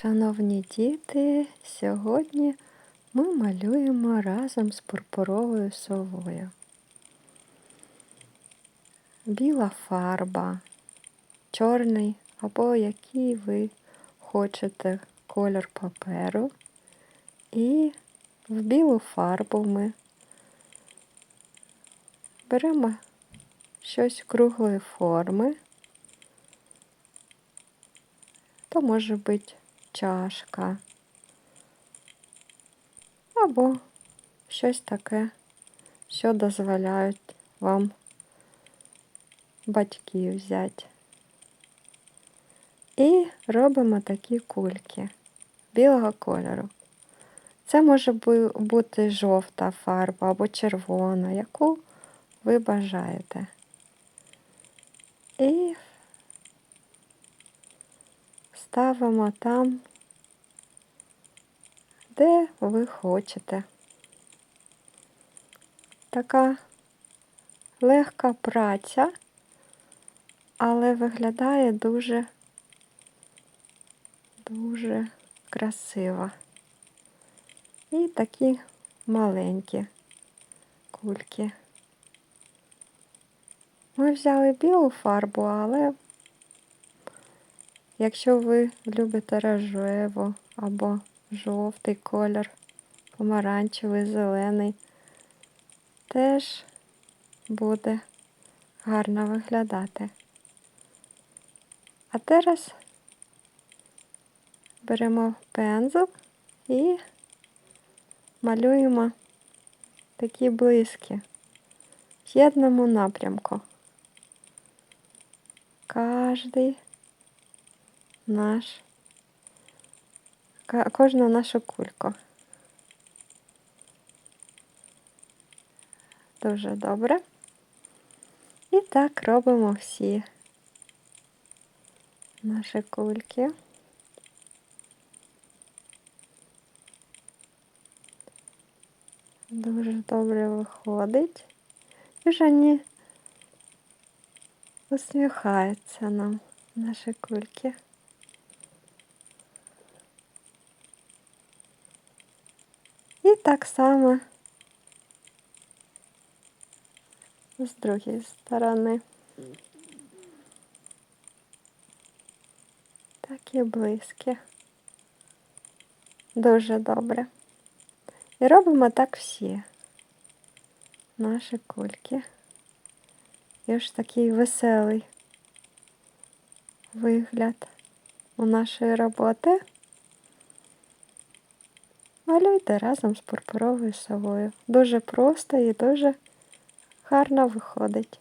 Шановні діти, сьогодні ми малюємо разом з пурпуровою совою. Біла фарба, чорний або який ви хочете колір паперу. І в білу фарбу ми беремо щось круглої форми. То може бути чашка або щось таке, що дозволяють вам батьки взяти. І робимо такі кульки білого кольору. Це може бути жовта фарба або червона, яку ви бажаєте. І ставимо там, де ви хочете. Така легка праця, але виглядає дуже, дуже красиво. І такі маленькі кульки. Ми взяли білу фарбу, але якщо ви любите рожеву або жовтий колір, помаранчевий, зелений, теж буде гарно виглядати. А зараз беремо пензл і малюємо такі блиски в єдному напрямку. Кожний наш, кожну нашу кульку. Дуже добре. І так робимо всі наші кульки. Дуже добре виходить. І ж вони усміхаються нам, наші кульки. Так само з другої сторони. Такі близькі. Дуже добре. І робимо так всі наші кульки. І ось такий веселий вигляд у нашої роботи. Малюйте разом з пурпуровою совою. Дуже просто і дуже гарно виходить.